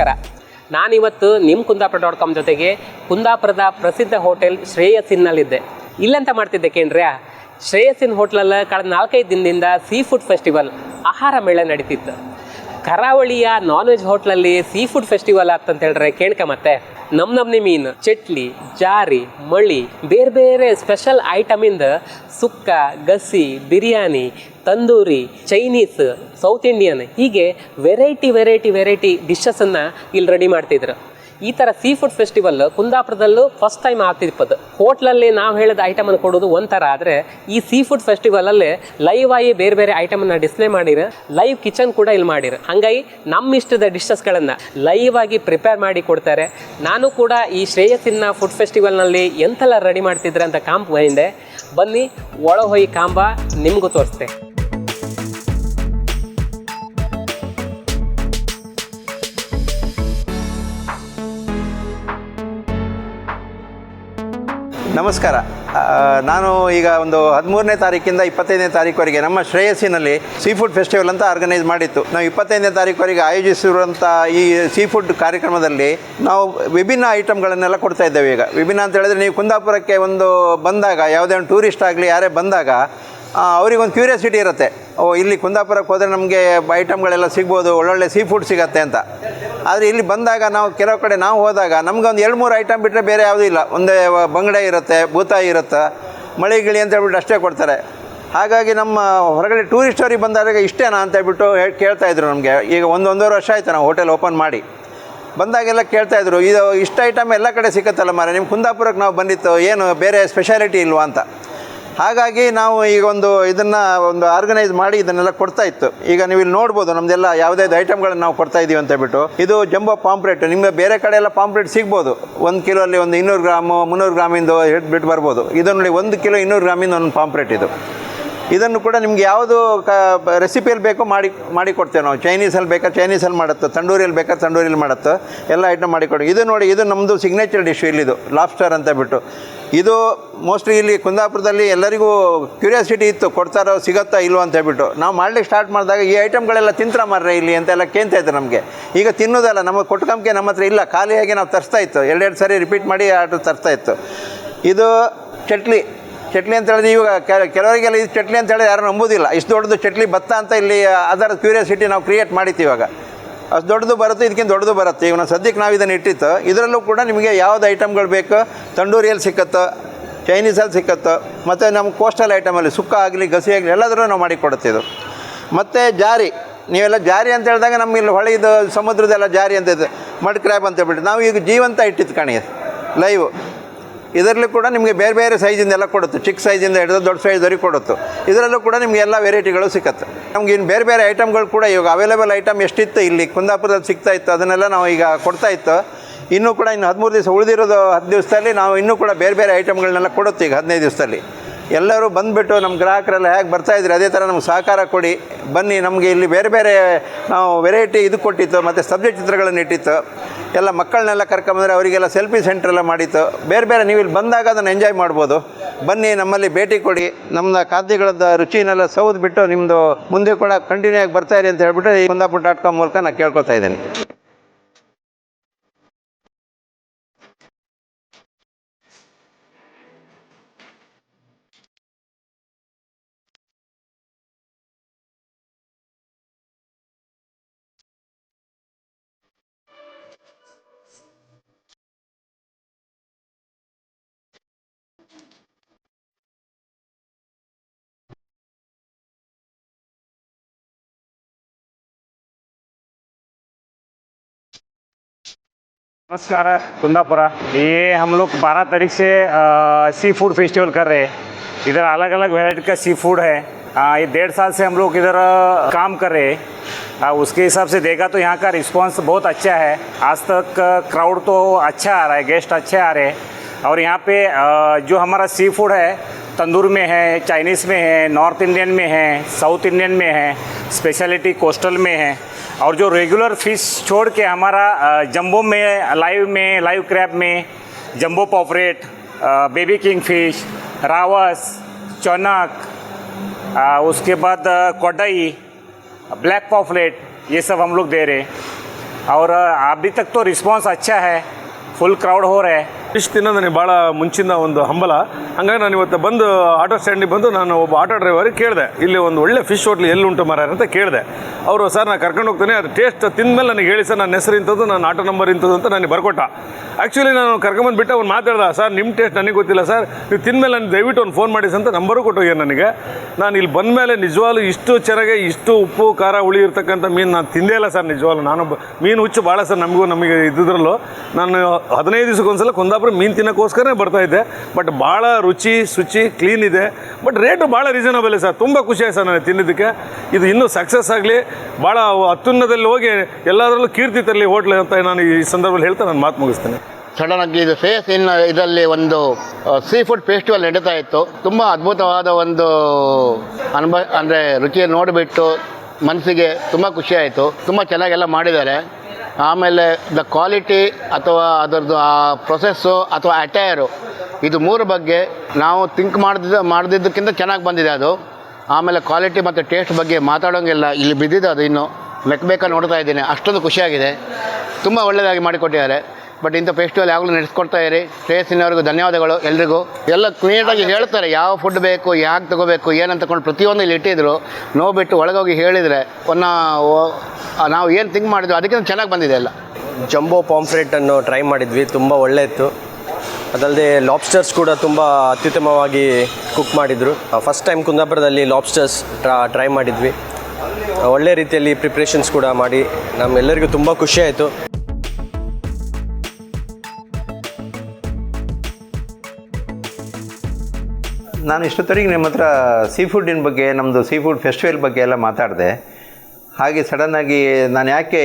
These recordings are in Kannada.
ನಮಸ್ಕಾರ. ನಾನಿವತ್ತು ನಿಮ್ಮ ಕುಂದಾಪುರ ಡಾಟ್ ಕಾಮ್ ಜೊತೆಗೆ ಕುಂದಾಪುರದ ಪ್ರಸಿದ್ಧ ಹೋಟೆಲ್ ಶ್ರೇಯಸ್ಸಿನಲ್ಲಿದ್ದೆ. ಇಲ್ಲೆಂತ ಮಾಡ್ತಿದ್ದೆ ಕೇಂದ್ರ್ಯಾ? ಶ್ರೇಯಸ್ಸಿನ ಹೋಟ್ಲಲ್ಲಿ ಕಳೆದ ನಾಲ್ಕೈದು ದಿನದಿಂದ ಸೀ ಫುಡ್ ಫೆಸ್ಟಿವಲ್ ಆಹಾರ ಮೇಳ ನಡೀತಿತ್ತು. ಕರಾವಳಿಯ ನಾನ್ ವೆಜ್ ಹೋಟ್ಲಲ್ಲಿ ಸೀ ಫುಡ್ ಫೆಸ್ಟಿವಲ್ ಆಗ್ತಂತ ಹೇಳಿದ್ರೆ ಕೇಳ್ಕ ಮತ್ತೆ. ನಮ್ ನಮ್ನಿ ಮೀನು, ಚಟ್ಲಿ, ಜಾರಿ, ಮಳಿ, ಬೇರೆ ಬೇರೆ special ಐಟಮಿಂದ sukka gassi biryani, tandoori Chinese south Indian ಹೀಗೆ ವೆರೈಟಿ ವೆರೈಟಿ ವೆರೈಟಿ ಡಿಶಸನ್ನು ಇಲ್ಲಿ ರೆಡಿ ಮಾಡ್ತಿದ್ರು. ಈ ಥರ ಸೀ ಫುಡ್ ಫೆಸ್ಟಿವಲ್ ಕುಂದಾಪುರದಲ್ಲೂ ಫಸ್ಟ್ ಟೈಮ್ ಆಗ್ತಿಪ್ಪದು ಹೋಟ್ಲಲ್ಲಿ ನಾವು ಹೇಳಿದ ಐಟಮನ್ನು ಕೊಡೋದು ಒಂಥರ ಆದರೆ ಈ ಸೀ ಫುಡ್ ಫೆಸ್ಟಿವಲಲ್ಲಿ ಲೈವ್ ಆಗಿ ಬೇರೆ ಬೇರೆ ಐಟಮನ್ನು ಡಿಸ್ಪ್ಲೇ ಮಾಡಿರ ಲೈವ್ ಕಿಚನ್ ಕೂಡ ಇಲ್ಲಿ ಮಾಡಿರ. ಹಾಗಾಗಿ ನಮ್ಮ ಇಷ್ಟದ ಡಿಶಸ್ಗಳನ್ನು ಲೈವ್ ಆಗಿ ಪ್ರಿಪೇರ್ ಮಾಡಿ ಕೊಡ್ತಾರೆ. ನಾನು ಕೂಡ ಈ ಶ್ರೇಯಸ್ಸಿನ ಫುಡ್ ಫೆಸ್ಟಿವಲ್ನಲ್ಲಿ ಎಂತೆಲ್ಲ ರೆಡಿ ಮಾಡ್ತಿದ್ರೆ ಅಂತ ಕಾಂಪ್ ಬಂದೆ ಬನ್ನಿ ಒಳ ಹೋಗಿ ಕಾಂಬ ನಿಮಗೂ ತೋರಿಸ್ತೆ ನಮಸ್ಕಾರ. ನಾನು ಈಗ ಒಂದು ಹದಿಮೂರನೇ ತಾರೀಕಿಂದ ಇಪ್ಪತ್ತೈದನೇ ತಾರೀಕುವರೆಗೆ ನಮ್ಮ ಶ್ರೇಯಸ್ಸಿನಲ್ಲಿ ಸೀ ಫುಡ್ ಫೆಸ್ಟಿವಲ್ ಅಂತ ಆರ್ಗನೈಸ್ ಮಾಡಿತ್ತು. ನಾವು ಇಪ್ಪತ್ತೈದನೇ ತಾರೀಕುವರೆಗೆ ಆಯೋಜಿಸಿರುವಂಥ ಈ ಸೀ ಫುಡ್ ಕಾರ್ಯಕ್ರಮದಲ್ಲಿ ನಾವು ವಿಭಿನ್ನ ಐಟಮ್ಗಳನ್ನೆಲ್ಲ ಕೊಡ್ತಾ ಇದ್ದೇವೆ ಈಗ. ವಿಭಿನ್ನ ಅಂತ ಹೇಳಿದ್ರೆ ನೀವು ಕುಂದಾಪುರಕ್ಕೆ ಒಂದು ಬಂದಾಗ, ಯಾವುದೇ ಒಂದು ಟೂರಿಸ್ಟ್ ಆಗಲಿ, ಯಾರೇ ಬಂದಾಗ ಅವರಿಗೊಂದು ಕ್ಯೂರಿಯಾಸಿಟಿ ಇರುತ್ತೆ. ಓ, ಇಲ್ಲಿ ಕುಂದಾಪುರಕ್ಕೆ ಹೋದರೆ ನಮಗೆ ಐಟಮ್ಗಳೆಲ್ಲ ಸಿಗ್ಬೋದು, ಒಳ್ಳೊಳ್ಳೆ ಸೀ ಫುಡ್ ಸಿಗತ್ತೆ ಅಂತ. ಆದರೆ ಇಲ್ಲಿ ಬಂದಾಗ ನಾವು ಕೆಲವು ಕಡೆ ನಾವು ಹೋದಾಗ ನಮ್ಗೆ ಎರಡು ಮೂರು ಐಟಮ್ ಬಿಟ್ಟರೆ ಬೇರೆ ಯಾವುದೂ ಇಲ್ಲ. ಒಂದೇ ಬಂಗಡೆ ಇರುತ್ತೆ ಭೂತಾಯಿ ಇರುತ್ತೆ, ಮಳೆ ಗಿಳಿ ಅಂತ ಹೇಳ್ಬಿಟ್ಟು ಅಷ್ಟೇ ಕೊಡ್ತಾರೆ. ಹಾಗಾಗಿ ನಮ್ಮ ಹೊರಗಡೆ ಟೂರಿಸ್ಟ್ ಅವ್ರಿಗೆ ಬಂದಾಗ ಇಷ್ಟೇನಾ ಅಂತ ಹೇಳ್ಬಿಟ್ಟು ಕೇಳ್ತಾಯಿದ್ರು ನಮಗೆ. ಈಗ ಒಂದು ಒಂದೂವರೆ ವರ್ಷ ಆಯಿತು ನಾವು ಹೋಟೆಲ್ ಓಪನ್ ಮಾಡಿ. ಬಂದಾಗೆಲ್ಲ ಕೇಳ್ತಾ ಇದ್ರು, ಇದು ಇಷ್ಟ ಐಟಮ್ ಎಲ್ಲ ಕಡೆ ಸಿಕ್ಕತ್ತಲ್ಲ ಮಾರೆ ನಿಮ್ಮ ಕುಂದಾಪುರಕ್ಕೆ ನಾವು ಬಂದಿತ್ತು, ಏನು ಬೇರೆ ಸ್ಪೆಷಾಲಿಟಿ ಇಲ್ವಾ ಅಂತ. ಹಾಗಾಗಿ ನಾವು ಈಗ ಒಂದು ಇದನ್ನು ಒಂದು ಆರ್ಗನೈಸ್ ಮಾಡಿ ಇದನ್ನೆಲ್ಲ ಕೊಡ್ತಾ ಇತ್ತು. ಈಗ ನೀವು ಇಲ್ಲಿ ನೋಡ್ಬೋದು ನಮ್ದೆಲ್ಲ ಯಾವುದಾದ್ರು ಐಟಮ್ಗಳನ್ನು ನಾವು ಕೊಡ್ತಾ ಇದೀವಿ ಅಂತ ಹೇಳ್ಬಿಟ್ಟು. ಇದು ಜಂಬೋ ಪಾಂಪ್ರೇಟ್ ನಿಮಗೆ ಬೇರೆ ಕಡೆ ಎಲ್ಲ ಪಾಂಪ್ಲೆಟ್ ಸಿಗ್ಬೋದು. ಒಂದು ಕಿಲೋ ಅಲ್ಲಿ ಒಂದು ಇನ್ನೂರು ಗ್ರಾಮು, ಮುನ್ನೂರು ಗ್ರಾಮಿಂದು ಬಿಟ್ಟು ಬರ್ಬೋದು. ಇದು ನೋಡಿ ಒಂದು ಕಿಲೋ ಇನ್ನೂರು ಗ್ರಾಮಿಂದ ಒಂದು ಪಾಂಪ್ರೇಟ್ ಇದು. ಇದನ್ನು ಕೂಡ ನಿಮ್ಗೆ ಯಾವುದು ಕ ರೆಸಿಪಿಯಲ್ಲಿ ಬೇಕೋ ಮಾಡಿ ಮಾಡಿ ಕೊಡ್ತೇವೆ ನಾವು. ಚೈನೀಸಲ್ಲಿ ಬೇಕಾ ಚೈನೀಸಲ್ಲಿ ಮಾಡುತ್ತೆ. ತಂಡೂರಿಯಲ್ಲಿ ಬೇಕಾ ತಂಡೂರಿಯಲ್ಲಿ ಮಾಡುತ್ತೆ. ಎಲ್ಲ ಐಟಮ್ ಮಾಡಿಕೊಡಿ ಇದು ನೋಡಿ, ಇದು ನಮ್ಮದು ಸಿಗ್ನೇಚರ್ ಡಿಶ್ ಇಲ್ಲಿದು. ಲಾಬ್ಸ್ಟರ್ ಅಂತ ಬಿಟ್ಟು ಇದು ಮೋಸ್ಟ್ಲಿ ಇಲ್ಲಿ ಕುಂದಾಪುರದಲ್ಲಿ ಎಲ್ಲರಿಗೂ ಕ್ಯೂರಿಯಾಸಿಟಿ ಇತ್ತು, ಕೊಡ್ತಾರೋ, ಸಿಗತ್ತಾ ಇಲ್ವೋ ಅಂತ ಹೇಳ್ಬಿಟ್ಟು. ನಾವು ಮಾಡ್ಲಿಕ್ಕೆ ಸ್ಟಾರ್ಟ್ ಮಾಡಿದಾಗ ಈ ಐಟಮ್ಗಳೆಲ್ಲ ತಿಂತ್ರ ಮಾರ್ರೆ ಇಲ್ಲಿ ಅಂತೆಲ್ಲ ಕೇಳ್ತಾ ಇತ್ತು ನಮಗೆ. ಈಗ ತಿನ್ನೋದಲ್ಲ, ನಮಗೆ ಕೊಟ್ಕಂಬಿಕೆ ನಮ್ಮ ಹತ್ರ ಇಲ್ಲ, ಖಾಲಿಯಾಗಿ ನಾವು ತರಿಸ್ತಾ ಇತ್ತು. ಎರಡೆರಡು ಸಾರಿ ರಿಪೀಟ್ ಮಾಡಿ ಆರ್ಡ್ರ್ ತರಿಸ್ತಾ ಇತ್ತು. ಇದು ಚಟ್ಲಿ ಚಟ್ಲಿ ಅಂತ ಹೇಳಿದ್ರೆ ಇವಾಗ ಕೆಲ- ಕೆಲವರಿಗೆಲ್ಲ ಇದು ಚಟ್ಲಿ ಅಂತ ಹೇಳಿದ್ರೆ ಯಾರು ನಂಬೋದಿಲ್ಲ. ಇಷ್ಟು ದೊಡ್ಡದು ಚಟ್ಲಿ ಭತ್ತ ಅಂತ ಇಲ್ಲಿ ಅದರ ಕ್ಯೂರಿಯಾಸಿಟಿ ನಾವು ಕ್ರಿಯೇಟ್ ಮಾಡಿತ್ತು ಇವಾಗ. ಅಷ್ಟು ದೊಡ್ಡದು ಬರುತ್ತೆ, ಇದಕ್ಕಿಂತ ದೊಡ್ಡದು ಬರುತ್ತೆ. ಈಗ ಸದ್ಯಕ್ಕೆ ನಾವು ಇದನ್ನು ಇಟ್ಟಿತ್ತು ಇದರಲ್ಲೂ ಕೂಡ ನಿಮಗೆ ಯಾವ್ದು ಐಟಮ್ಗಳು ಬೇಕು, ತಂಡೂರಿಯಲ್ಲಿ ಸಿಕ್ಕತ್ತೆ, ಚೈನೀಸಲ್ಲಿ ಸಿಕ್ಕತ್ತೆ, ಮತ್ತು ನಮ್ಮ ಕೋಸ್ಟಲ್ ಐಟಮಲ್ಲಿ ಸುಕ್ಕ ಆಗಲಿ, ಗಸಿ ಆಗಲಿ ಎಲ್ಲದರೂ ನಾವು ಮಾಡಿ ಕೊಡುತ್ತಿದ್ದು. ಮತ್ತು ಜಾರಿ, ನೀವೆಲ್ಲ ಜಾರಿ ಅಂತ ಹೇಳಿದಾಗ ನಮ್ಮ ಇಲ್ಲಿ ಹೊಳೆದು, ಸಮುದ್ರದೆಲ್ಲ ಜಾರಿ ಅಂತ ಇದೆ. ಮಡ್ ಕ್ರ್ಯಾಬ್ ಅಂತ ಹೇಳ್ಬಿಟ್ಟು, ನಾವು ಈಗ ಜೀವಂತ ಇಟ್ಟಿದ್ದು ಕಣಿ ಲೈವ್ ಇದರಲ್ಲಿ ಕೂಡ ನಿಮಗೆ ಬೇರೆ ಬೇರೆ ಸೈಜಿಂದ ಎಲ್ಲ ಕೊಡುತ್ತೆ. ಚಿಕ್ಕ ಸೈಜಿಂದ ಹಿಡಿದು ದೊಡ್ಡ ಸೈಜ್ವರೆಗೆ ಕೊಡುತ್ತೆ. ಇದರಲ್ಲೂ ಕೂಡ ನಿಮಗೆ ಎಲ್ಲ ವೆರೈಟಿಗಳು ಸಿಕ್ಕತ್ತೆ. ನಮ್ಗೆ ಇನ್ನು ಬೇರೆ ಬೇರೆ ಐಟಮ್ಗಳು ಕೂಡ ಇವಾಗ ಅವೈಲೇಬಲ್ ಐಟಮ್ ಎಷ್ಟಿತ್ತು ಇಲ್ಲಿ? ಕುಂದಾಪುರದಲ್ಲಿ ಸಿಗ್ತಾ ಇತ್ತು. ಅದನ್ನೆಲ್ಲ ನಾವು ಈಗ ಕೊಡ್ತಾ ಇತ್ತು. ಇನ್ನೂ ಕೂಡ ಇನ್ನು ಹದಿಮೂರು ದಿವಸ ಉಳಿದಿರೋದು ಹತ್ತು ದಿವಸದಲ್ಲಿ ನಾವು ಇನ್ನೂ ಕೂಡ ಬೇರೆ ಬೇರೆ ಐಟಮ್ಗಳನ್ನೆಲ್ಲ ಕೊಡುತ್ತೆ ಈಗ ಹದಿನೈದು ದಿವಸದಲ್ಲಿ. ಎಲ್ಲರೂ ಬಂದುಬಿಟ್ಟು ನಮ್ಮ ಗ್ರಾಹಕರೆಲ್ಲ ಹೇಗೆ ಬರ್ತಾಯಿದ್ರು ಅದೇ ಥರ ನಮ್ಗೆ ಸಹಕಾರ ಕೊಡಿ. ಬನ್ನಿ, ನಮಗೆ ಇಲ್ಲಿ ಬೇರೆ ಬೇರೆ, ನಾವು ವೆರೈಟಿ ಇದು ಕೊಟ್ಟಿತ್ತು, ಮತ್ತು ಸಬ್ಜೆಕ್ಟ್ ಚಿತ್ರಗಳನ್ನು ಇಟ್ಟಿತ್ತು. ಎಲ್ಲ ಮಕ್ಕಳನ್ನೆಲ್ಲ ಕರ್ಕೊಂಬಂದರೆ ಅವರಿಗೆಲ್ಲ ಸೆಲ್ಫಿ ಸೆಂಟರ್ ಎಲ್ಲ ಮಾಡಿತ್ತು. ಬೇರೆ ಬೇರೆ, ನೀವು ಇಲ್ಲಿ ಬಂದಾಗ ಅದನ್ನು ಎಂಜಾಯ್ ಮಾಡ್ಬೋದು. ಬನ್ನಿ, ನಮ್ಮಲ್ಲಿ ಭೇಟಿ ಕೊಡಿ. ನಮ್ಮ ಖಾದ್ಯಗಳದ್ದು ರುಚಿನೆಲ್ಲ ಸೌದ್ಬಿಟ್ಟು ನಿಮ್ಮದು ಮುಂದೆ ಕೂಡ ಕಂಟಿನ್ಯೂ ಆಗಿ ಬರ್ತಾ ಇರಿ ಅಂತ ಹೇಳ್ಬಿಟ್ಟು ಈ ಕುಂದಾಪುರ ಡಾಟ್ ಕಾಮ್ ಮೂಲಕ ನಾನು ಕೇಳ್ಕೊತಾ ಇದ್ದೀನಿ. नमस्कार कुंदापुरा। ये हम लोग 12 तारीख से आ, सी फ़ूड फेस्टिवल कर रहे हैं। इधर अलग अलग वेराइटी का सी फ़ूड है। आ, ये डेढ़ साल से हम लोग इधर काम कर रहे हैं। आ, उसके हिसाब से देखा तो यहाँ का रिस्पांस बहुत अच्छा है। आज तक क्राउड तो अच्छा आ रहा है गेस्ट अच्छे आ रहे हैं। और यहाँ पे अ, जो हमारा सी फ़ूड है तंदूर में है चाइनीज़ में है नॉर्थ इंडियन में है साउथ इंडियन में है स्पेशलिटी कोस्टल में है। और जो रेगुलर फ़िश छोड़ के हमारा जंबो में लाइव में लाइव क्रैब में jumbo pomfret baby king fish rawas, चौनक उसके बाद कोडई ब्लैक पॉपलेट ये सब हम लोग दे रहे हैं। और अभी तक तो रिस्पांस अच्छा है फुल क्राउड हो रहा है। ಇಷ್ಟು ದಿನ ನನಗೆ ಭಾಳ ಮುಂಚಿನ ಒಂದು ಹಂಬಲ. ಹಂಗಾಗಿ ನಾನು ಇವತ್ತು ಬಂದು, ಆಟೋ ಸ್ಟ್ಯಾಂಡಿಗೆ ಬಂದು ನಾನು ಒಬ್ಬ ಆಟೋ ಡ್ರೈವರಿಗೆ ಕೇಳಿದೆ. ಇಲ್ಲಿ ಒಂದು ಒಳ್ಳೆ ಫಿಶ್ ಹೋಟ್ಲ್ ಎಲ್ಲುಂಟು ಉಂಟು ಮಾರ ಅಂತ ಕೇಳಿದೆ. ಅವರು, ಸರ್, ನಾನು ಕರ್ಕೊಂಡು ಹೋಗ್ತೇನೆ. ಅದು ಟೇಸ್ಟ್ ತಿಂದಮೇಲೆ ನನಗೆ ಹೇಳಿ, ಸರ್, ನನ್ನ ಹೆಸರು ಇಂಥದ್ದು, ನನ್ನ ಆಟೋ ನಂಬರ್ ಇಂಥದ್ದು ಅಂತ ನನಗೆ ಬರ್ಕೊಟ್ಟ. ಆ್ಯಕ್ಚುಲಿ ನಾನು ಕರ್ಕೊಂಬಂದುಬಿಟ್ಟು ಅವ್ನು ಮಾತಾಡ್ದೆ, ಸರ್ ನಿಮ್ಮ ಟೇಸ್ಟ್ ನನಗೆ ಗೊತ್ತಿಲ್ಲ, ಸರ್. ನೀವು ತಿಂದಮೇಲೆ ನಾನು ದಯವಿಟ್ಟು ಒಂದು ಫೋನ್ ಮಾಡಿ ಅಂತ ನಂಬರು ಕೊಟ್ಟೋಗ್ಯ ನನಗೆ. ನಾನು ಇಲ್ಲಿ ಬಂದ ಮೇಲೆ ನಿಜವಾಗ್ಲೂ ಇಷ್ಟು ಚೆನ್ನಾಗಿ ಇಷ್ಟು ಉಪ್ಪು, ಖಾರ, ಹುಳಿ ಇರ್ತಕ್ಕಂಥ ಮೀನು ನಾನು ತಿಂದೇ ಇಲ್ಲ, ಸರ್, ನಿಜವಾಗ್ಲೂ. ನಾನು ಮೀನು ಹುಚ್ಚು ಭಾಳ ಸರ್, ನಮಗೂ ನಮಗೆ ಇದ್ದಿದ್ರಲ್ಲೂ. ನಾನು ಹದಿನೈದು ದಿವಸಕ್ಕೊಂದ್ಸಲ ಕುಂದಾಪುರ ಮೀನು ತಿನ್ನೋಕ್ಕೋಸ್ಕರನೇ ಬರ್ತಾ ಇದ್ದೆ. ಬಟ್ ಭಾಳ ರುಚಿ, ಶುಚಿ ಕ್ಲೀನ್ ಇದೆ. ಬಟ್ ರೇಟು ಭಾಳ ರೀಸನಬಲ್ ಸರ್. ತುಂಬ ಖುಷಿ ಆಯ್ತು ಸರ್ ನನಗೆ ತಿನ್ನೋದಕ್ಕೆ ಇದು ಇನ್ನೂ ಸಕ್ಸಸ್ ಆಗಲಿ. ಭಾಳ ಅತ್ಯುನ್ನದಲ್ಲಿ ಹೋಗಿ ಎಲ್ಲದರಲ್ಲೂ ಕೀರ್ತಿ ತರಲಿ ಹೋಟ್ಲ್ ಅಂತ ನಾನು ಈ ಸಂದರ್ಭದಲ್ಲಿ ಹೇಳ್ತಾ ನಾನು ಮಾತು ಮುಗಿಸ್ತೇನೆ. ಸಡನ್ ಆಗಿ ಇದು ಫೇಸ್ ಇನ್ ಇದರಲ್ಲಿ ಒಂದು ಸೀ ಫುಡ್ ಫೆಸ್ಟಿವಲ್ ನಡೀತಾ ಇತ್ತು. ತುಂಬ ಅದ್ಭುತವಾದ ಒಂದು ಅನುಭವ ಅಂದರೆ ರುಚಿಯನ್ನು ನೋಡಿಬಿಟ್ಟು ಮನಸ್ಸಿಗೆ ತುಂಬ ಖುಷಿಯಾಯಿತು ತುಂಬ ಚೆನ್ನಾಗೆಲ್ಲ ಮಾಡಿದ್ದಾರೆ. ಆಮೇಲೆ ದ ಕ್ವಾಲಿಟಿ ಅಥವಾ ಅದರದ್ದು ಆ ಪ್ರೊಸೆಸ್ಸು ಅಥವಾ ಅಟೈರು ಇದು ಮೂರು ಬಗ್ಗೆ ನಾವು ಥಿಂಕ್ ಮಾಡಿದ ಮಾಡಿದ್ದಕ್ಕಿಂತ ಚೆನ್ನಾಗಿ ಬಂದಿದೆ ಅದು. ಆಮೇಲೆ ಕ್ವಾಲಿಟಿ ಮತ್ತು ಟೇಸ್ಟ್ ಬಗ್ಗೆ ಮಾತಾಡೋಂಗಿಲ್ಲ, ಇಲ್ಲಿ ಬಿದ್ದಿದೆ ಅದು ಇನ್ನು. ಮೆಕ್ಬೇಕಾ ನೋಡ್ತಾ ಇದ್ದೀನಿ. ಅಷ್ಟೊಂದು ಖುಷಿಯಾಗಿದೆ. ತುಂಬ ಒಳ್ಳೆಯದಾಗಿ ಮಾಡಿಕೊಟ್ಟಿದ್ದಾರೆ. ಬಟ್ ಇಂಥ ಫೆಸ್ಟಿವಲ್ ಯಾವಾಗಲೂ ನಡೆಸ್ಕೊಡ್ತಾ ಇರಿ. ಶ್ರೇಯಸ್ಸಿನವ್ರಿಗೂ ಧನ್ಯವಾದಗಳು ಎಲ್ರಿಗೂ. ಎಲ್ಲ ಕ್ಲೀನಾಗಿ ಹೇಳ್ತಾರೆ ಯಾವ ಫುಡ್ ಬೇಕು, ಯಾಕೆ ತಗೋಬೇಕು ಏನಂತ ತಗೊಂಡು ಪ್ರತಿಯೊಂದು ಇಲ್ಲಿ ಇಟ್ಟಿದ್ರು. ನೋಡ್ಬಿಟ್ಟು ಒಳಗೋಗಿ ಹೇಳಿದರೆ ಒನ್ನ ನಾವು ಏನು ಥಿಂಕ್ ಮಾಡಿದ್ವಿ ಅದಕ್ಕಿಂತ ಚೆನ್ನಾಗಿ ಬಂದಿದೆ ಎಲ್ಲ. ಜಂಬೋ ಪಾಂಫ್ರೆಟನ್ನು ಟ್ರೈ ಮಾಡಿದ್ವಿ, ತುಂಬ ಒಳ್ಳೆ ಇತ್ತು ಅದಲ್ಲದೆ ಲಾಬ್ಸ್ಟರ್ಸ್ ಕೂಡ ತುಂಬ ಅತ್ಯುತ್ತಮವಾಗಿ ಕುಕ್ ಮಾಡಿದರು. ಫಸ್ಟ್ ಟೈಮ್ ಕುಂದಾಪುರದಲ್ಲಿ ಲಾಬ್ಸ್ಟರ್ಸ್ ಟ್ರೈ ಮಾಡಿದ್ವಿ. ಒಳ್ಳೆ ರೀತಿಯಲ್ಲಿ ಪ್ರಿಪ್ರೇಷನ್ಸ್ ಕೂಡ ಮಾಡಿ. ನಮ್ಮೆಲ್ಲರಿಗೂ ತುಂಬ ಖುಷಿ ನಾನು ಇಷ್ಟೊತ್ತರಿಗೆ ನಿಮ್ಮ ಹತ್ರ ಸೀ ಫುಡ್ಡಿನ ಬಗ್ಗೆ ನಮ್ಮದು ಸೀ ಫುಡ್ ಫೆಸ್ಟಿವಲ್ ಬಗ್ಗೆ ಎಲ್ಲ ಮಾತಾಡಿದೆ. ಹಾಗೆ ಸಡನ್ನಾಗಿ ನಾನು ಯಾಕೆ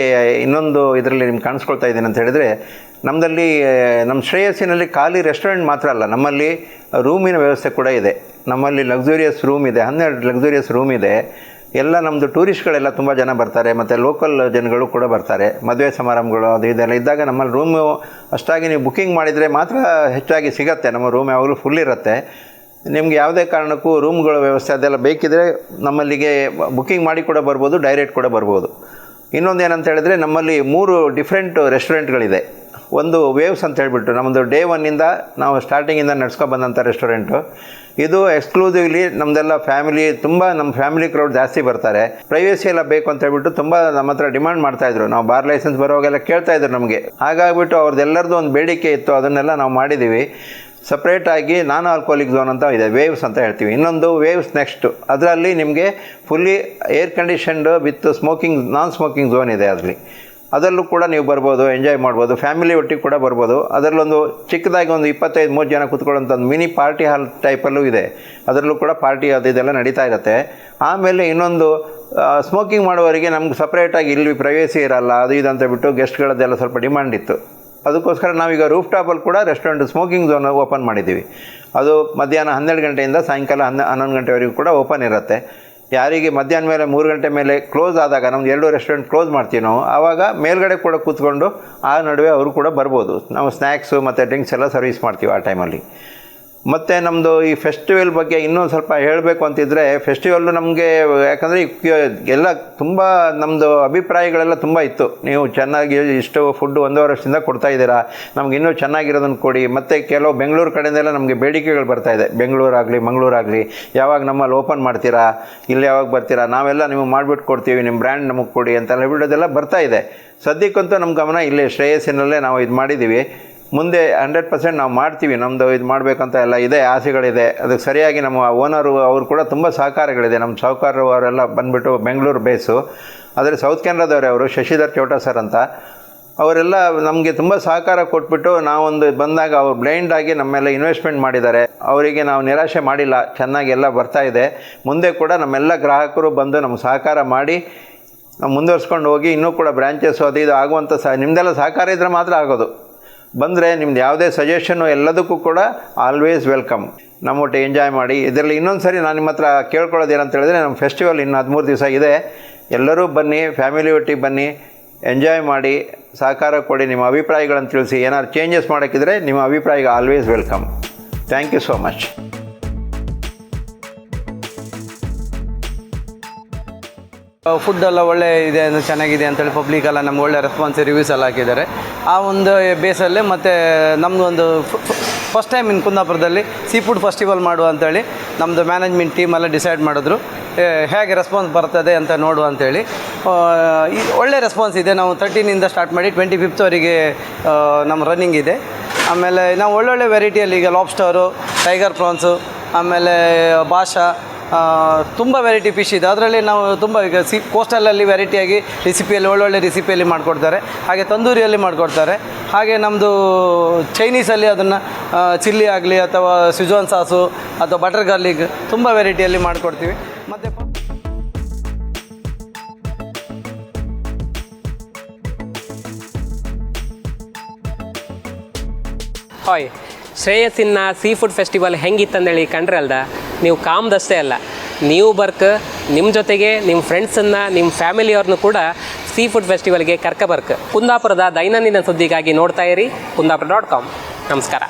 ಇನ್ನೊಂದು ಇದರಲ್ಲಿ ನಿಮ್ಗೆ ಕಾಣಿಸ್ಕೊಳ್ತಾ ಇದ್ದೀನಿ ಅಂತ ಹೇಳಿದರೆ ನಮ್ಮಲ್ಲಿ ನಮ್ಮ ಶ್ರೇಯಸ್ಸಿನಲ್ಲಿ ಖಾಲಿ ರೆಸ್ಟೋರೆಂಟ್ ಮಾತ್ರ ಅಲ್ಲ, ನಮ್ಮಲ್ಲಿ ರೂಮಿನ ವ್ಯವಸ್ಥೆ ಕೂಡ ಇದೆ. ನಮ್ಮಲ್ಲಿ ಲಕ್ಸುರಿಯಸ್ ರೂಮ್ ಇದೆ, ಹನ್ನೆರಡು ಲಕ್ಸುರಿಯಸ್ ರೂಮ್ ಇದೆ. ಎಲ್ಲ ನಮ್ಮದು ಟೂರಿಸ್ಟ್ಗಳೆಲ್ಲ ತುಂಬ ಜನ ಬರ್ತಾರೆ, ಮತ್ತು ಲೋಕಲ್ ಜನಗಳು ಕೂಡ ಬರ್ತಾರೆ. ಮದುವೆ ಸಮಾರಂಭಗಳು, ಅದು ಇದೆಲ್ಲ ಇದ್ದಾಗ ನಮ್ಮಲ್ಲಿ ರೂಮು ಅಷ್ಟಾಗಿ ನೀವು ಬುಕ್ಕಿಂಗ್ ಮಾಡಿದರೆ ಮಾತ್ರ ಹೆಚ್ಚಾಗಿ ಸಿಗತ್ತೆ, ನಮ್ಮ ರೂಮ್ ಯಾವಾಗಲೂ ಫುಲ್ ಇರುತ್ತೆ. ನಿಮ್ಗೆ ಯಾವುದೇ ಕಾರಣಕ್ಕೂ ರೂಮ್ಗಳ ವ್ಯವಸ್ಥೆ ಅದೆಲ್ಲ ಬೇಕಿದ್ರೆ ನಮ್ಮಲ್ಲಿಗೆ ಬುಕ್ಕಿಂಗ್ ಮಾಡಿ ಕೂಡ ಬರ್ಬೋದು ಡೈರೆಕ್ಟ್ ಕೂಡ ಬರ್ಬೋದು. ಇನ್ನೊಂದು ಏನಂತ ಹೇಳಿದ್ರೆ ನಮ್ಮಲ್ಲಿ ಮೂರು ಡಿಫ್ರೆಂಟ್ ರೆಸ್ಟೋರೆಂಟ್ಗಳಿದೆ ಒಂದು ವೇವ್ಸ್ ಅಂತ ಹೇಳಿಬಿಟ್ಟು ನಮ್ಮದು ಡೇ ಒನ್ನಿಂದ ನಾವು ಸ್ಟಾರ್ಟಿಂಗಿಂದ ನಡ್ಸ್ಕೊ ಬಂದಂಥ ರೆಸ್ಟೋರೆಂಟು ಇದು ಎಕ್ಸ್ಕ್ಲೂಸಿವ್ಲಿ ನಮ್ಮದೆಲ್ಲ ಫ್ಯಾಮಿಲಿ ತುಂಬ ನಮ್ಮ ಫ್ಯಾಮಿಲಿ ಕ್ರೌಡ್ ಜಾಸ್ತಿ ಬರ್ತಾರೆ. ಪ್ರೈವೇಸಿ ಎಲ್ಲ ಬೇಕು ಅಂತ ಹೇಳ್ಬಿಟ್ಟು ತುಂಬ ನಮ್ಮ ಹತ್ರ ಡಿಮ್ಯಾಂಡ್ ಮಾಡ್ತಾಯಿದ್ರು ನಾವು ಬಾರ್ ಲೈಸೆನ್ಸ್ ಬರೋವಾಗೆಲ್ಲ ಕೇಳ್ತಾ ಇದ್ರು ನಮಗೆ. ಹಾಗಾಗ್ಬಿಟ್ಟು ಅವ್ರದ್ದೆಲ್ಲರದ್ದು ಒಂದು ಬೇಡಿಕೆ ಇತ್ತು, ಅದನ್ನೆಲ್ಲ ನಾವು ಮಾಡಿದ್ದೀವಿ ಸಪ್ರೇಟಾಗಿ ನಾನ್ ಆಲ್ಕೋಲಿಕ್ ಝೋನ್ ಅಂತ ಇದೆ ವೇವ್ಸ್ ಅಂತ ಹೇಳ್ತೀವಿ. ಇನ್ನೊಂದು ವೇವ್ಸ್ ನೆಕ್ಸ್ಟು ಅದರಲ್ಲಿ ನಿಮಗೆ fully air conditioned with smoking non smoking zone ಇದೆ ಅದರಲ್ಲಿ. ಅದರಲ್ಲೂ ಕೂಡ ನೀವು ಬರ್ಬೋದು ಎಂಜಾಯ್ ಮಾಡ್ಬೋದು ಫ್ಯಾಮಿಲಿ ಒಟ್ಟಿಗೆ ಕೂಡ ಬರ್ಬೋದು. ಅದರಲ್ಲೊಂದು ಚಿಕ್ಕದಾಗಿ ಒಂದು ಇಪ್ಪತ್ತೈದು ಮೂರು ಜನ ಕೂತ್ಕೊಳ್ಳೋಂಥ ಒಂದು ಮಿನಿ ಪಾರ್ಟಿ ಹಾಲ್ ಟೈಪಲ್ಲೂ ಇದೆ. ಅದರಲ್ಲೂ ಕೂಡ ಪಾರ್ಟಿ ಅದು ಇದೆಲ್ಲ ನಡೀತಾ ಇರುತ್ತೆ. ಆಮೇಲೆ ಇನ್ನೊಂದು ಸ್ಮೋಕಿಂಗ್ ಮಾಡುವವರಿಗೆ ನಮ್ಗೆ ಸಪ್ರೇಟಾಗಿ ಇಲ್ಲಿ ಪ್ರೈವೇಸಿ ಇರಲ್ಲ, ಅದು ಇದು ಅಂತ ಬಿಟ್ಟು ಗೆಸ್ಟ್ಗಳದ್ದೆಲ್ಲ ಸ್ವಲ್ಪ ಡಿಮ್ಯಾಂಡ್ ಇತ್ತು. ಅದಕ್ಕೋಸ್ಕರ ನಾವೀಗ ರೂಫ್ ಟಾಪಲ್ಲಿ ಕೂಡ ರೆಸ್ಟೋರೆಂಟ್ ಸ್ಮೋಕಿಂಗ್ ಝೋನ್ ಓಪನ್ ಮಾಡಿದ್ದೀವಿ. ಅದು ಮಧ್ಯಾಹ್ನ ಹನ್ನೆರಡು ಗಂಟೆಯಿಂದ ಸಾಯಂಕಾಲ ಹನ್ನ, ಹನ್ನೊಂದು ಗಂಟೆವರೆಗೂ ಕೂಡ ಓಪನ್ ಇರುತ್ತೆ. ಯಾರಿಗೆ ಮಧ್ಯಾಹ್ನ ಮೇಲೆ ಮೂರು ಗಂಟೆ ಮೇಲೆ ಕ್ಲೋಸ್ ಆದಾಗ, ನಮ್ದು ಎರಡು ರೆಸ್ಟೋರೆಂಟ್ ಕ್ಲೋಸ್ ಮಾಡ್ತೀವಿ ನಾವು, ಆವಾಗ ಮೇಲ್ಗಡೆ ಕೂಡ ಕೂತ್ಕೊಂಡು ಆ ನಡುವೆ ಅವರು ಕೂಡ ಬರ್ಬೋದು. ನಾವು ಸ್ನ್ಯಾಕ್ಸು ಮತ್ತು ಡ್ರಿಂಕ್ಸ್ ಎಲ್ಲ ಸರ್ವಿಸ್ ಮಾಡ್ತೀವಿ ಆ ಟೈಮಲ್ಲಿ. ಮತ್ತು ನಮ್ಮದು ಈ ಫೆಸ್ಟಿವಲ್ ಬಗ್ಗೆ ಇನ್ನೂ ಸ್ವಲ್ಪ ಹೇಳಬೇಕು ಅಂತಿದ್ರೆ ಫೆಸ್ಟಿವಲ್ಲು ನಮಗೆ ಯಾಕಂದರೆ ಎಲ್ಲ ತುಂಬ ನಮ್ಮದು ಅಭಿಪ್ರಾಯಗಳೆಲ್ಲ ತುಂಬ ಇತ್ತು. ನೀವು ಚೆನ್ನಾಗಿ ಇಷ್ಟು ಫುಡ್ ಒಂದೂವರೆ ವರ್ಷದಿಂದ ಕೊಡ್ತಾ ಇದ್ದೀರಾ, ನಮ್ಗೆ ಇನ್ನೂ ಚೆನ್ನಾಗಿರೋದನ್ನು ಕೊಡಿ. ಮತ್ತು ಕೆಲವು ಬೆಂಗಳೂರು ಕಡೆಯಿಂದೆಲ್ಲ ನಮಗೆ ಬೇಡಿಕೆಗಳು ಬರ್ತಾ ಇದೆ. ಬೆಂಗಳೂರಾಗಲಿ, ಮಂಗಳೂರಾಗಲಿ, ಯಾವಾಗ ನಮ್ಮಲ್ಲಿ ಓಪನ್ ಮಾಡ್ತೀರಾ, ಇಲ್ಲಿ ಯಾವಾಗ ಬರ್ತೀರಾ, ನಾವೆಲ್ಲ ನಿಮಗೆ ಮಾಡಿಬಿಟ್ಟು ಕೊಡ್ತೀವಿ ನಿಮ್ಮ ಬ್ರ್ಯಾಂಡ್ ನಮಗೆ ಕೊಡಿ ಅಂತೆಲ್ಲ ಹೇಳ್ಬಿಡೋದೆಲ್ಲ ಬರ್ತಾ ಇದೆ. ಸದ್ಯಕ್ಕಂತೂ ನಮ್ಮ ಗಮನ ಇಲ್ಲಿ, ಶ್ರೇಯಸ್ಸಿನಲ್ಲೇ ನಾವು ಇದು ಮಾಡಿದ್ದೀವಿ ಮುಂದೆ ಹಂಡ್ರೆಡ್ ಪರ್ಸೆಂಟ್ ನಾವು ಮಾಡ್ತೀವಿ ನಮ್ಮದು ಇದು ಮಾಡಬೇಕಂತ ಎಲ್ಲ ಇದೆ, ಆಸೆಗಳಿದೆ. ಅದಕ್ಕೆ ಸರಿಯಾಗಿ ನಮ್ಮ ಓನರು ಅವರು ಕೂಡ ತುಂಬ ಸಹಕಾರಗಳಿದೆ. ನಮ್ಮ ಸಾಹುಕಾರರು ಅವರೆಲ್ಲ ಬಂದುಬಿಟ್ಟು ಬೆಂಗಳೂರು ಬೇಸು ಆದರೆ ಸೌತ್ ಕೆನರಾದವರೇ ಅವರು ಶಶಿಧರ್ ಚೌಟ ಸರ್ ಅಂತ, ಅವರೆಲ್ಲ ನಮಗೆ ತುಂಬ ಸಹಕಾರ ಕೊಟ್ಬಿಟ್ಟು ನಾವೊಂದು ಬಂದಾಗ ಅವ್ರು ಬ್ಲೈಂಡಾಗಿ ನಮ್ಮೆಲ್ಲ ಇನ್ವೆಸ್ಟ್ಮೆಂಟ್ ಮಾಡಿದ್ದಾರೆ. ಅವರಿಗೆ ನಾವು ನಿರಾಶೆ ಮಾಡಿಲ್ಲ, ಚೆನ್ನಾಗಿ ಎಲ್ಲ ಬರ್ತಾ ಇದೆ. ಮುಂದೆ ಕೂಡ ನಮ್ಮೆಲ್ಲ ಗ್ರಾಹಕರು ಬಂದು ನಮ್ಗೆ ಸಹಕಾರ ಮಾಡಿ, ನಾವು ಮುಂದುವರ್ಸ್ಕೊಂಡು ಹೋಗಿ ಇನ್ನೂ ಕೂಡ ಬ್ರ್ಯಾಂಚಸ್ಸು ಅದು ಇದು ಆಗುವಂಥ ಸಹ ನಿಮ್ಮದೆಲ್ಲ ಸಹಕಾರ ಇದ್ದರೆ ಮಾತ್ರ ಆಗೋದು. ಬಂದರೆ ನಿಮ್ದು ಯಾವುದೇ ಸಜೆಷನ್ನು ಎಲ್ಲದಕ್ಕೂ ಕೂಡ ಆಲ್ವೇಸ್ ವೆಲ್ಕಮ್ ನಮ್ಮ ಒಟ್ಟು ಎಂಜಾಯ್ ಮಾಡಿ. ಇದರಲ್ಲಿ ಇನ್ನೊಂದು ಸರಿ ನಾನು ನಿಮ್ಮ ಹತ್ರ ಕೇಳ್ಕೊಳ್ಳೋದು ಏನಂತ ಹೇಳಿದ್ರೆ, ನಮ್ಮ ಫೆಸ್ಟಿವಲ್ ಇನ್ನು ಹದಿಮೂರು ದಿವಸ ಇದೆ. ಎಲ್ಲರೂ ಬನ್ನಿ ಫ್ಯಾಮಿಲಿ ಒಟ್ಟಿಗೆ ಬನ್ನಿ ಎಂಜಾಯ್ ಮಾಡಿ, ಸಹಕಾರ ಕೊಡಿ, ನಿಮ್ಮ ಅಭಿಪ್ರಾಯಗಳನ್ನು ತಿಳಿಸಿ. ಏನಾದ್ರು ಚೇಂಜಸ್ ಮಾಡೋಕ್ಕಿದ್ರೆ ನಿಮ್ಮ ಅಭಿಪ್ರಾಯ always welcome thank you so much food ಎಲ್ಲ ಒಳ್ಳೆ ಇದೆ ಚೆನ್ನಾಗಿದೆ ಅಂತೇಳಿ ಪಬ್ಲಿಕ್ ಎಲ್ಲ ನಮ್ಗೆ ಒಳ್ಳೆ ರೆಸ್ಪಾನ್ಸ್ ರಿವ್ಯೂಸ್ ಎಲ್ಲ ಹಾಕಿದ್ದಾರೆ. ಆ ಒಂದು ಬೇಸಲ್ಲೇ ಮತ್ತು ನಮ್ಮದು ಫಸ್ಟ್ ಟೈಮ್ ಇನ್ ಕುಂದಾಪುರದಲ್ಲಿ ಸೀ ಫುಡ್ ಫೆಸ್ಟಿವಲ್ ಮಾಡುವ ಅಂತೇಳಿ ನಮ್ಮದು ಮ್ಯಾನೇಜ್ಮೆಂಟ್ ಟೀಮ್ ಎಲ್ಲ ಡಿಸೈಡ್ ಮಾಡಿದ್ರು. ಹೇಗೆ ರೆಸ್ಪಾನ್ಸ್ ಬರ್ತದೆ ಅಂತ ನೋಡುವ ಅಂತೇಳಿ. ಒಳ್ಳೆ ರೆಸ್ಪಾನ್ಸ್ ಇದೆ. ನಾವು ತರ್ಟೀನಿಂದ ಸ್ಟಾರ್ಟ್ ಮಾಡಿ ಟ್ವೆಂಟಿ ಫಿಫ್ತ್ವರೆಗೆ ನಮ್ಮ ರನ್ನಿಂಗ್ ಇದೆ. ಆಮೇಲೆ ನಾವು ಒಳ್ಳೊಳ್ಳೆ ವೆರೈಟಿಯಲ್ಲಿ ಈಗ ಲಾಬ್ಸ್ಟರು ಟೈಗರ್ ಪ್ರಾನ್ಸು ಆಮೇಲೆ ಭಾಷಾ ತುಂಬ ವೆರೈಟಿ ಫಿಶ್ ಇದೆ. ಅದರಲ್ಲಿ ನಾವು ತುಂಬ ಈಗ ಸಿ ಕೋಸ್ಟಲಲ್ಲಿ ವೆರೈಟಿಯಾಗಿ ರೆಸಿಪಿಯಲ್ಲಿ ಒಳ್ಳೊಳ್ಳೆ ರೆಸಿಪಿಯಲ್ಲಿ ಮಾಡಿಕೊಡ್ತಾರೆ. ಹಾಗೆ ತಂದೂರಿಯಲ್ಲಿ ಮಾಡಿಕೊಡ್ತಾರೆ. ಹಾಗೆ ನಮ್ಮದು ಚೈನೀಸಲ್ಲಿ ಅದನ್ನು ಚಿಲ್ಲಿ ಆಗಲಿ ಅಥವಾ ಸಿಜೋನ್ ಸಾಸು ಅಥವಾ ಬಟರ್ ಗಾರ್ಲಿಕ್ ತುಂಬ ವೆರೈಟಿಯಲ್ಲಿ ಮಾಡಿಕೊಡ್ತೀವಿ. ಮತ್ತು ಹಾಯ್ ಶ್ರೇಯಸ್ಸಿನ ಸೀ ಫುಡ್ ಫೆಸ್ಟಿವಲ್ ಹೆಂಗಿತ್ತಂದೇಳಿ ಕಂಡ್ರಲ್ದ ನೀವು ಕಾಮ್ದಷ್ಟೇ ಅಲ್ಲ. ನೀವು ಬರ್ಕ ನಿಮ್ಮ ಜೊತೆಗೆ ನಿಮ್ಮ ಫ್ರೆಂಡ್ಸನ್ನು ನಿಮ್ಮ ಫ್ಯಾಮಿಲಿಯವ್ರನ್ನೂ ಕೂಡ ಸೀ ಫುಡ್ ಫೆಸ್ಟಿವಲ್ಗೆ ಕರ್ಕ ಬರ್ಕ. ಕುಂದಾಪುರದ ದೈನಂದಿನ ಸುದ್ದಿಗಾಗಿ ನೋಡ್ತಾ ಇರಿ, ಕುಂದಾಪುರ ಡಾಟ್ ಕಾಮ್. ನಮಸ್ಕಾರ.